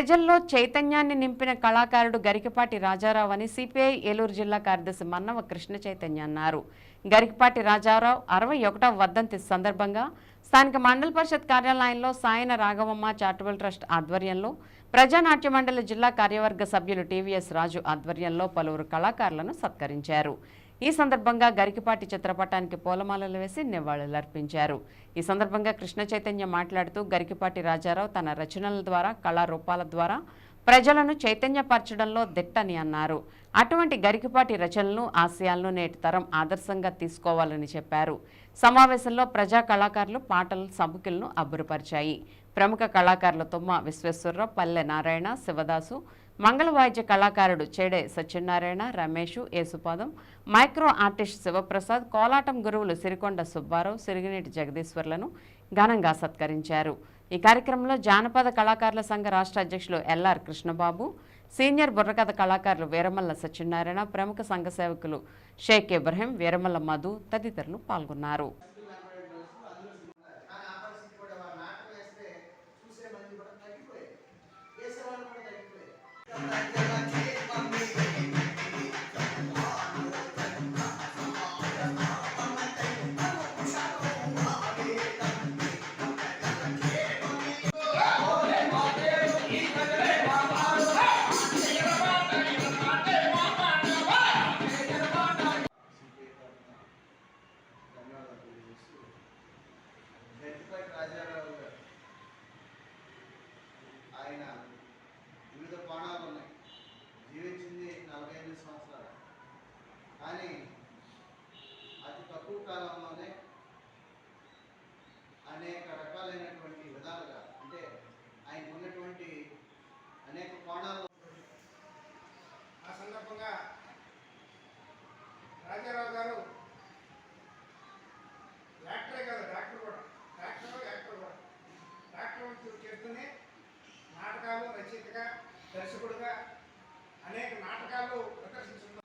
ప్రజల్లో చైతన్యాన్ని నింపిన కళాకారుడు గరికపాటి రాజారావు అని సిపిఐ ఏలూరు జిల్లా కార్యదర్శి మన్నవ కృష్ణ చైతన్య అన్నారు. గరికపాటి రాజారావు అరవై ఒకటవ వర్ధంతి సందర్భంగా స్థానిక మండల పరిషత్ కార్యాలయంలో సాయన రాఘవమ్మ చారిటబుల్ ట్రస్ట్ ఆధ్వర్యంలో ప్రజానాట్య మండలి జిల్లా కార్యవర్గ సభ్యులు టీవీఎస్ రాజు ఆధ్వర్యంలో పలువురు కళాకారులను సత్కరించారు. ఈ సందర్భంగా గరికిపాటి చిత్రపటానికి పూలమాలలు వేసి నివాళులర్పించారు ఈ సందర్భంగా కృష్ణ చైతన్య మాట్లాడుతూ గరికిపాటి రాజారావు తన రచనల ద్వారా కళారూపాల ద్వారా ప్రజలను చైతన్యపరచడంలో దిట్టని అన్నారు. అటువంటి గరికిపాటి రచనలను ఆశయాలను నేటి తరం ఆదర్శంగా తీసుకోవాలని చెప్పారు. సమావేశంలో ప్రజా కళాకారులు పాటలు సభకులను అబ్బురపరిచాయి. ప్రముఖ కళాకారులు తుమ్మ విశ్వేశ్వరరావు పల్లె నారాయణ శివదాసు మంగళవాద్య కళాకారుడు చేడే సత్యనారాయణ రమేష్ యేసుపాదం మైక్రో ఆర్టిస్ట్ శివప్రసాద్ కోలాటం గురువులు సిరికొండ సుబ్బారావు సిరిగినేటి జగదీశ్వర్లను ఘనంగా సత్కరించారు. ఈ కార్యక్రమంలో జానపద కళాకారుల సంఘ రాష్ట్ర అధ్యక్షులు ఎల్ఆర్ కృష్ణబాబు సీనియర్ బుర్రకథ కళాకారులు వీరమల్ల సత్యనారాయణ ప్రముఖ సంఘ సేవకులు షేక్ ఇబ్రహీం వీరమల్ల మధు తదితరులు పాల్గొన్నారు. అనేక రకాలైనటువంటి విధాలుగా అంటే ఆయనకు ఉన్నటువంటి అనేక కోణాలు ఆ సందర్భంగా రాజారావు గారు యాక్టరే కాదు డాక్టర్ కూడా. డాక్టర్ యాక్టర్ కూడా. డాక్టర్ చేస్తూనే నాటకాలు రచయితగా దర్శకుడుగా అనేక నాటకాలు ప్రదర్శించున్నారు